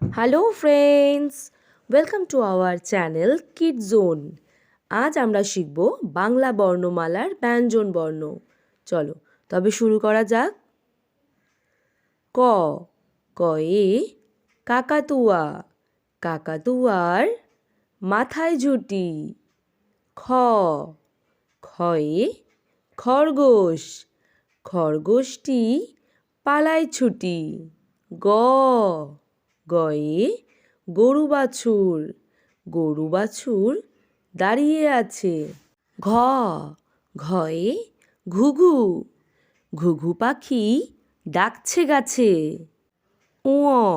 Hello friends welcome to our channel kid zone আজ আমরা শিখব বাংলা বর্ণমালার ব্যঞ্জন বর্ণ। চলো, তবে শুরু করা যাক। ক, কয়ে কাকাতুয়া। কাকাতুয়ার মাথায় ঝুটি। খ খয়ে খরগোশ। খরগোশটি পালায় ছুটি। গ গয়ে গরু বাছুর গরু বাছুর দাঁড়িয়ে আছে। ঘ, ঘয়ে ঘুঘু ঘুঘু পাখি ডাকছে গাছে। উঁ,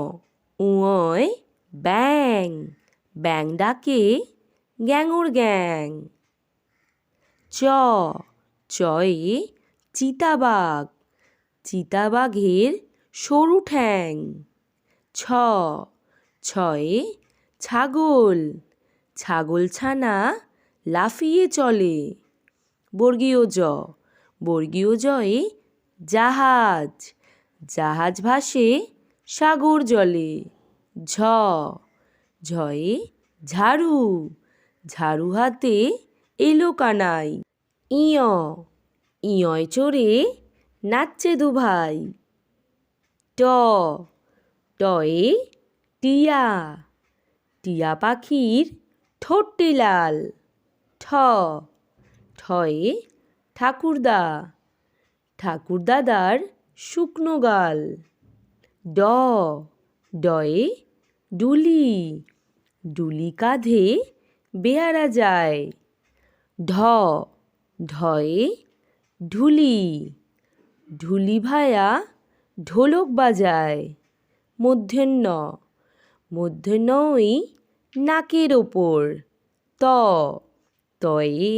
উঁয়, ব্যাং ব্যাং ডাকে গ্যাঙুর গ্যাং। চ, চয়ে চিতাবাঘ, চিতাবাঘের সরু ঠ্যাং। ছ। ছয়ে, ছাগল। ছাগল ছানা লাফিয়ে চলে। বর্গীয় জ। বর্গীয় জয়ে জাহাজ। জাহাজ ভাসে সাগর জলে। ঝ। ঝয়ে ঝাড়ু। ঝাড়ু হাতে এলো কানাই। ইয়। ইয়য় চড়ে নাচছে দুভাই। ট। টয়ে টিয়া। টিয়া পাখির ঠোঁটটি লাল ঠ। ঠয়ে ঠাকুরদা। ঠাকুরদাদার শুকনো গাল। ড। ডয়ে ডুলি। ডুলি কাঁধে বেয়ারা যায়। ঢ। ঢয়ে ঢুলি। ঢুলি ভায়া ঢোলক বাজায়। মূর্ধন্য মূর্ধন্যই নাকের ওপর ত। তয়ে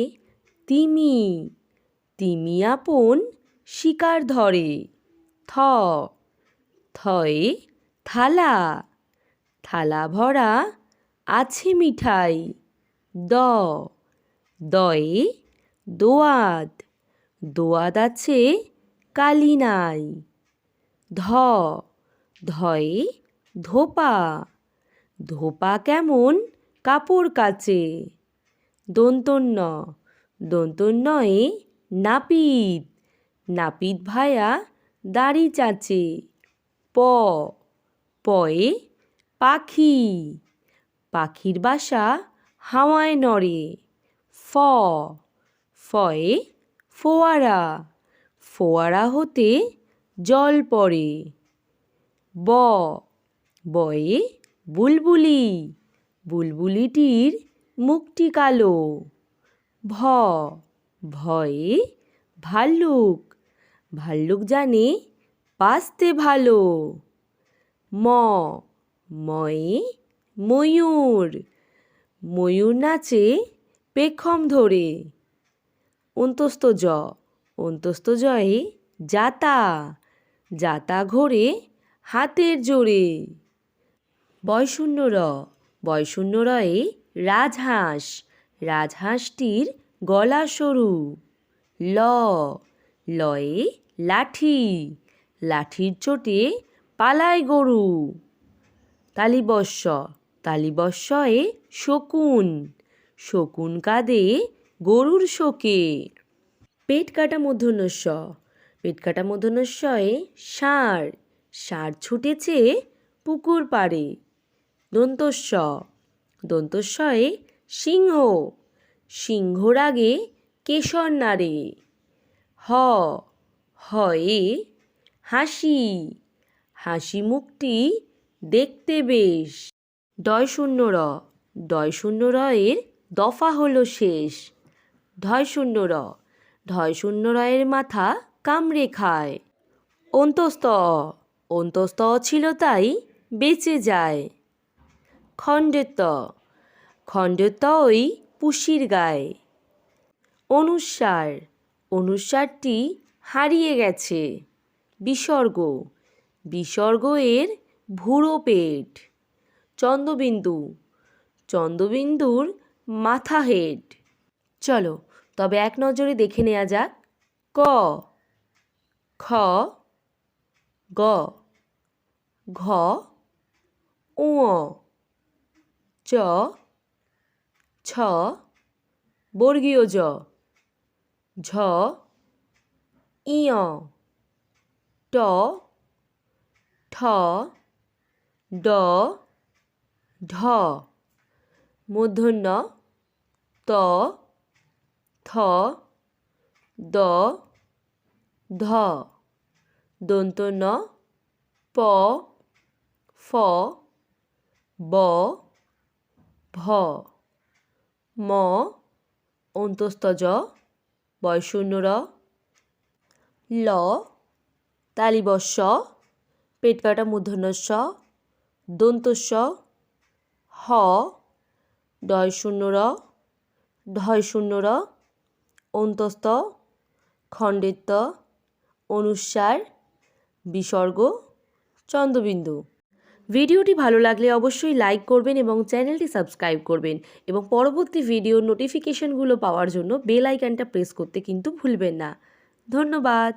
তিমি। তিমি আপন শিকার ধরে। থ। থয়ে থালা। থালা ভরা আছে মিঠাই। দ। দয়ে দোয়াদ। দোয়াদ আছে কালি নাই। ধ। ধয়ে ধোপা। ধোপা কেমন? কাপড় কাচে। দন্তন্য। দন্তন্যয়ে নাপিত। নাপিত ভায়া দাড়ি চাচে। প। পয়ে পাখি। পাখির বাসা হাওয়ায় নড়ে। ফ। ফয়ে ফোয়ারা। ফোয়ারা হতে জল পড়ে। ব। বয়ে বুলবুলি, বুলবুলিটির মুখটি কালো। ভ। ভয়ে ভাল্লুক ভাল্লুক জানে বাঁচতে ভালো। ম। ময়ে ময়ূর ময়ূর নাচে পেখম ধরে। অন্তস্থ জ। অন্তস্থ জয়ে যাতা যাতা ঘোরে হাতের জোরে। বয়শূন্য র বয়শূন্য রয়ে রাজহাঁস। রাজহাঁসটির গলা সরু। ল, লয়ে লাঠি। লাঠির চোটে পালায় গরু। তালিবস্য তালিবস্যয়ে শকুন। শকুন কাঁদে গরুর শোকে। পেট কাটা মূর্ধন্যস্য পেট কাটা মূর্ধন্যস্যয়ে ষাঁড়। ষাঁড় ছুটেছে পুকুর পাড়ে। দন্তস্ব দন্তস্বয়ে সিংহ, সিংহর আগে কেশর নাড়ে। হ, হয়ে হাসি হাসি মুখটি দেখতে বেশ। ডয় শূন্য র ডয় শূন্য রয়ের দফা হলো শেষ। ঢয় শূন্য র ঢয় শূন্য রয়ের মাথা কামড়ে খায়। অন্তস্ত অন্তস্ত ছিল তাই বেঁচে যায়। খণ্ডেত খণ্ডেত ওই পুষির গায়ে। অনুসার, অনুসারটি হারিয়ে গেছে। বিসর্গ বিসর্গ এর ভুরো পেট। চন্দ্রবিন্দু, চন্দ্রবিন্দুর মাথা হেড। চলো, তবে এক নজরে দেখে নেওয়া যাক। ক, খ গ ঘ উঁ চ ছ বর্গীয় জ ঝ ইয় ট ঠ ড ঢ মূর্ধন্য ত থ দ ধ দন্ত ন, প, ফ, ব, ভ, ম অন্তস্তজ বয়শূন্যর, ল তালিবস্য পেট কাটা মূর্ধন্যস্ব দন্তস্ব হ ডয় শূন্যর ঢয় শূন্যর অন্তস্থ খণ্ডিত অনুস্বার বিসর্গ, চন্দ্রবিন্দু। ভিডিওটি ভালো লাগলে অবশ্যই লাইক করবেন এবং চ্যানেলটি সাবস্ক্রাইব করবেন এবং পরবর্তী ভিডিওর নোটিফিকেশনগুলো পাওয়ার জন্য বেল আইকনটা প্রেস করতে কিন্তু ভুলবেন না। ধন্যবাদ।